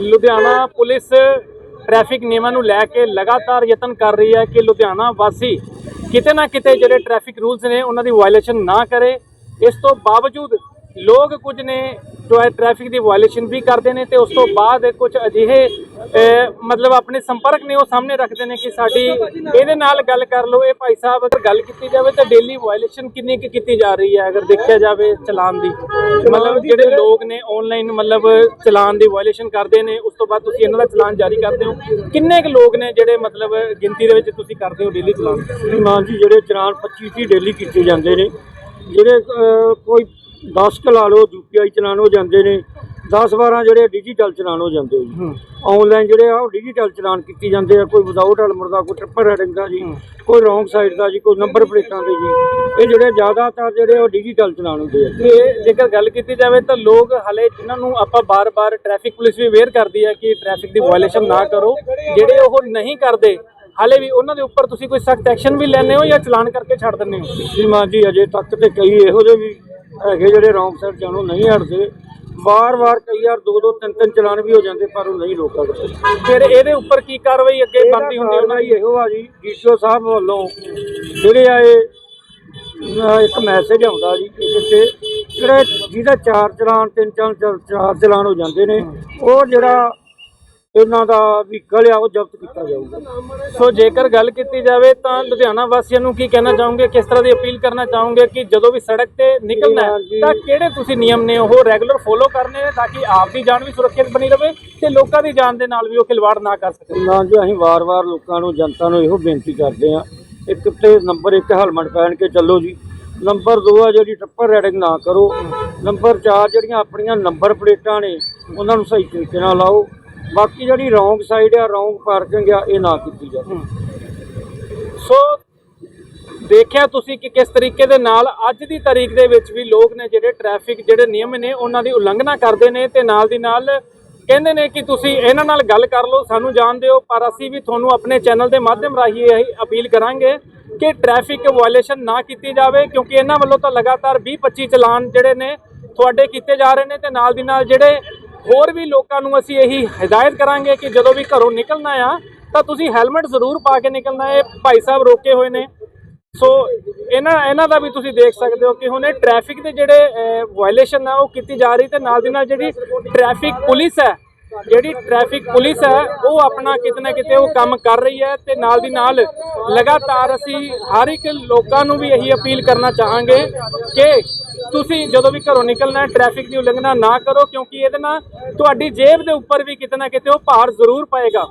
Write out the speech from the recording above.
Ludhiana police traffic ਨਿਯਮਾਂ ਨੂੰ ਲੈ ਕੇ ਲਗਾਤਾਰ ਯਤਨ ਕਰ ਰਹੀ ਹੈ ਕਿ ਲੁਧਿਆਣਾ ਵਾਸੀ ਕਿਤੇ ਨਾ ਕਿਤੇ ਜਿਹੜੇ ਟ੍ਰੈਫਿਕ ਰੂਲਸ ਨੇ, ਉਹਨਾਂ ਦੀ ਵਾਇਲੇਸ਼ਨ ਨਾ ਕਰੇ। ਇਸ ਤੋਂ ਬਾਵਜੂਦ ਲੋਕ ਕੁਝ ਨੇ ਜੋ ਹੈ ਟ੍ਰੈਫਿਕ ਦੀ ਵਾਇਲੇਸ਼ਨ ਵੀ ਕਰਦੇ ਨੇ ਤੇ ਉਸ ਤੋਂ ਬਾਅਦ ਕੁਝ ਅਜਿਹੇ ਮਤਲਬ ਆਪਣੇ ਸੰਪਰਕ ਨੇ ਉਹ ਸਾਹਮਣੇ ਰੱਖਦੇ ਨੇ ਕਿ ਸਾਡੀ ਇਹਦੇ ਨਾਲ ਗੱਲ ਕਰ ਲਓ, ਇਹ ਭਾਈ ਸਾਹਿਬ ਅਗਰ ਗੱਲ ਕੀਤੀ ਜਾਵੇ ਤਾਂ ਡੇਲੀ ਵਾਇਲੇਸ਼ਨ ਕਿੰਨੀ ਕੁ ਕੀਤੀ ਜਾ ਰਹੀ ਹੈ ਅਗਰ ਦੇਖਿਆ ਜਾਵੇ ਚਲਾਨ ਦੀ? ਮਤਲਬ ਜਿਹੜੇ ਲੋਕ ਨੇ ਆਨਲਾਈਨ ਮਤਲਬ ਚਲਾਨ ਦੀ ਵਾਇਲੇਸ਼ਨ ਕਰਦੇ ਨੇ, ਉਸ ਤੋਂ ਬਾਅਦ ਤੁਸੀਂ ਇਹਨਾਂ ਦਾ ਚਲਾਨ ਜਾਰੀ ਕਰਦੇ ਹੋ। ਕਿੰਨੇ ਕੁ ਲੋਕ ਨੇ ਜਿਹੜੇ ਮਤਲਬ ਗਿਣਤੀ ਦੇ ਵਿੱਚ ਤੁਸੀਂ ਕਰਦੇ ਹੋ ਡੇਲੀ ਚਲਾਨ? ਮਾਨ ਜੀ, ਜਿਹੜੇ ਚਲਾਨ 25 30 ਡੇਲੀ ਕੀਤੇ ਜਾਂਦੇ ਨੇ, ਜਿਹੜੇ ਕੋਈ 10 ਕ ਲਾ ਲਓ ਯੂਪੀਆਈ ਚਲਾਨ ਹੋ ਜਾਂਦੇ ਨੇ। 10 12 ਜਿਹੜੇ ਡਿਜੀਟਲ ਚਲਾਨ ਹੋ ਜਾਂਦੇ ਜੀ। ਆਨਲਾਈਨ ਜਿਹੜੇ ਆ ਉਹ ਡਿਜੀਟਲ ਚਲਾਨ ਕੀਤੀ ਜਾਂਦੇ ਆ। ਕੋਈ ਵਿਦਆਊਟ ਹੈਲਮਟ ਦਾ ਕੋਈ ਟ੍ਰਿਪਲ ਹੈਡਿੰਗ ਦਾ ਜੀ ਕੋਈ ਰੋਂਗ ਸਾਈਡ ਦਾ ਜੀ ਕੋਈ ਨੰਬਰ ਪਲੇਟਾਂ ਦੇ ਜੀ। ਇਹ ਜਿਹੜੇ ਜ਼ਿਆਦਾਤਰ ਜਿਹੜੇ ਉਹ ਡਿਜੀਟਲ ਚਲਾਨ ਹੁੰਦੇ ਆ। ਤੇ ਜੇਕਰ ਗੱਲ ਕੀਤੀ ਜਾਵੇ ਤਾਂ ਲੋਕ ਹਲੇ ਜਿਨ੍ਹਾਂ ਨੂੰ ਆਪਾਂ ਬਾਰ-ਬਾਰ ਟ੍ਰੈਫਿਕ ਪੁਲਿਸ ਵੀ ਅਵੇਅਰ ਕਰਦੀ ਹੈ ਕਿ ਟ੍ਰੈਫਿਕ ਦੀ ਵਾਇਲੇਸ਼ਨ ਨਾ ਕਰੋ ਜਿਹੜੇ ਉਹ ਨਹੀਂ ਕਰਦੇ ਹਲੇ ਵੀ ਉਹਨਾਂ ਦੇ ਉੱਪਰ ਤੁਸੀਂ ਕੋਈ ਸਖਤ ਐਕਸ਼ਨ ਵੀ ਲੈਂਦੇ ਹੋ ਜਾਂ ਚਲਾਨ ਕਰਕੇ ਛੱਡ ਦਿੰਦੇ ਹੋ? ਸ਼੍ਰੀਮਾਨ ਜੀ ਅਜੇ ਤੱਕ ਤੇ ਕਈ ਇਹੋ ਜਿਹੇ ਵੀ ਹੈਗੇ ਜਿਹੜੇ ਰੋਂਗ ਸਾਈਡ ਜਾਣੋਂ ਨਹੀਂ ਹਟਦੇ। ਵਾਰ-ਵਾਰ ਕਈ ਵਾਰ ਦੋ ਦੋ ਤਿੰਨ ਤਿੰਨ ਚਲਾਨ ਵੀ ਹੋ ਜਾਂਦੇ ਪਰ ਉਹ ਨਹੀਂ ਲੋਕਾਂ ਦੇ ਫਿਰ ਇਹਦੇ ਉੱਪਰ ਕੀ ਕਾਰਵਾਈ ਅੱਗੇ ਬਣਦੀ ਹੁੰਦੀ ਉਹਨਾਂ ਹੀ ਇਹੋ ਆ ਜੀ ਡੀਟੀਓ ਸਾਹਿਬ ਵੱਲੋਂ ਜਿਹੜੇ ਆਏ ਇੱਕ ਮੈਸੇਜ ਆਉਂਦਾ ਜੀ ਇਹਦੇ ਤੇ ਜਿਹੜੇ ਜਿਹਦਾ ਚਾਰ ਚਲਾਨ ਤਿੰਨ ਚਾਰ- ਚਾਰ ਚਲਾਨ ਹੋ ਜਾਂਦੇ ਨੇ ਉਹ ਜਿਹੜਾ ਇਹਨਾਂ ਦਾ ਵਹੀਕਲ ਆ ਉਹ ਜ਼ਬਤ ਕੀਤਾ ਜਾਊਗਾ। ਸੋ ਜੇਕਰ ਗੱਲ ਕੀਤੀ ਜਾਵੇ ਤਾਂ ਲੁਧਿਆਣਾ ਵਾਸੀਆਂ ਨੂੰ ਕੀ ਕਹਿਣਾ ਚਾਹੋਗੇ? ਕਿਸ ਤਰ੍ਹਾਂ ਦੀ ਅਪੀਲ ਕਰਨਾ ਚਾਹੋਗੇ ਕਿ ਜਦੋਂ ਵੀ ਸੜਕ ਤੇ ਨਿਕਲਣਾ। ਤਾਂ ਕਿਹੜੇ ਤੁਸੀਂ ਨਿਯਮ ਨੇ ਉਹ ਰੈਗੂਲਰ ਫੋਲੋ ਕਰਨੇ ਨੇ ਤਾਂ ਕਿ ਆਪ ਦੀ ਜਾਨ ਵੀ ਸੁਰੱਖਿਅਤ ਬਣੀ ਰਵੇ ਤੇ ਲੋਕਾਂ ਦੀ ਜਾਨ ਦੇ ਨਾਲ ਵੀ ਉਹ ਖਿਲਵਾੜ ਨਾ ਕਰ ਸਕਣ? ਨਾ ਜੀ ਅਸੀਂ ਵਾਰ-ਵਾਰ ਲੋਕਾਂ ਨੂੰ ਜਨਤਾ ਨੂੰ ਇਹੋ ਬੇਨਤੀ ਕਰਦੇ ਆ ਇੱਕ ਤੇ ਨੰਬਰ 1 ਹੈਲਮਟ ਪਹਿਨ ਕੇ ਚੱਲੋ ਜੀ। ਨੰਬਰ 2 ਆ ਜਿਹੜੀ ਟੱਪਰ ਰਾਈਡਿੰਗ ਨਾ ਕਰੋ। ਨੰਬਰ 4 ਜਿਹੜੀਆਂ ਆਪਣੀਆਂ ਨੰਬਰ ਪਲੇਟਾਂ ਨੇ ਉਹਨਾਂ ਨੂੰ ਸਹੀ ਤਰੀਕੇ ਨਾਲ ਲਾਓ। ਬਾਕੀ ਜਿਹੜੀ ਰੌਂਗ ਸਾਈਡ ਆ ਰੌਂਗ ਪਾਰਕਿੰਗ ਆ ਇਹ ਨਾ ਕੀਤੀ ਜਾਵੇ। ਸੋ ਦੇਖਿਆ ਤੁਸੀਂ ਕਿ ਕਿਸ ਤਰੀਕੇ ਦੇ ਨਾਲ ਅੱਜ ਦੀ ਤਾਰੀਖ ਦੇ ਵਿੱਚ ਵੀ ਲੋਕ ਨੇ ਜਿਹੜੇ ਟ੍ਰੈਫਿਕ ਜਿਹੜੇ ਨਿਯਮ ਨੇ ਉਹਨਾਂ ਦੀ ਉਲੰਘਣਾ ਕਰਦੇ ਨੇ ਤੇ ਨਾਲ ਦੀ ਨਾਲ ਕਹਿੰਦੇ ਨੇ ਕਿ ਤੁਸੀਂ ਇਹਨਾਂ ਨਾਲ ਗੱਲ ਕਰ ਲਓ ਸਾਨੂੰ ਜਾਣ ਦਿਓ ਪਰ ਅਸੀਂ ਵੀ ਤੁਹਾਨੂੰ ਆਪਣੇ ਚੈਨਲ ਦੇ ਮਾਧਿਅਮ ਰਾਹੀਂ ਇਹ ਅਪੀਲ ਕਰਾਂਗੇ ਕਿ ਟ੍ਰੈਫਿਕ ਵਾਇਲੇਸ਼ਨ ਨਾ ਕੀਤੀ ਜਾਵੇ ਕਿਉਂਕਿ ਇਹਨਾਂ ਵੱਲੋਂ ਤਾਂ ਲਗਾਤਾਰ 20 25 ਚਲਾਨ ਜਿਹੜੇ ਨੇ ਤੁਹਾਡੇ ਕੀਤੇ ਜਾ ਰਹੇ ਨੇ ਤੇ ਨਾਲ ਦੀ ਨਾਲ ਜਿਹੜੇ ਹੋਰ ਵੀ ਲੋਕਾਂ ਨੂੰ ਅਸੀਂ ਇਹੀ ਹਦਾਇਤ ਕਰਾਂਗੇ ਕਿ ਜਦੋਂ ਵੀ ਘਰੋਂ ਨਿਕਲਣਾ ਆ, ਤਾਂ ਤੁਸੀਂ ਹੈਲਮਟ ਜ਼ਰੂਰ ਪਾ ਕੇ ਨਿਕਲਣਾ ਹੈ ਭਾਈ ਸਾਹਿਬ ਰੋਕੇ ਹੋਏ ਨੇ। ਸੋ, ਇਹਨਾਂ ਇਹਨਾਂ ਦਾ ਵੀ ਤੁਸੀਂ ਦੇਖ ਸਕਦੇ ਹੋ ਕਿ ਹੁਣ ਇਹ ਟ੍ਰੈਫਿਕ ਦੇ ਜਿਹੜੇ ਵਾਇਲੇਸ਼ਨ ਆ, ਉਹ ਕੀਤੀ ਜਾ ਰਹੀ ਤੇ ਨਾਲ ਦੀ ਨਾਲ ਜਿਹੜੀ ਟ੍ਰੈਫਿਕ ਪੁਲਿਸ ਹੈ, ਜਿਹੜੀ ਟ੍ਰੈਫਿਕ ਪੁਲਿਸ ਹੈ, ਉਹ ਆਪਣਾ ਕਿਤੇ ਨਾ ਕਿਤੇ ਉਹ ਕੰਮ ਕਰ ਰਹੀ ਹੈ ਤੇ ਨਾਲ ਦੀ ਨਾਲ ਲਗਾਤਾਰ ਅਸੀਂ ਹਰ ਇੱਕ ਲੋਕਾਂ ਨੂੰ ਵੀ ਇਹੀ ਅਪੀਲ ਕਰਨਾ ਚਾਹਾਂਗੇ ਕਿ ਤੁਸੀਂ ਜਦੋਂ ਵੀ ਘਰੋਂ ਨਿਕਲਣਾ ਹੈ ਟ੍ਰੈਫਿਕ ਦੀ ਉਲੰਘਣਾ ਨਾ ਕਰੋ, ਕਿਉਂਕਿ ਇਹਦੇ ਨਾਲ ਤੁਹਾਡੀ ਜੇਬ ਦੇ ਉੱਪਰ ਵੀ ਕਿਤੇ ਨਾ ਕਿਤੇ ਉਹ ਭਾਰ ਜ਼ਰੂਰ ਪਏਗਾ।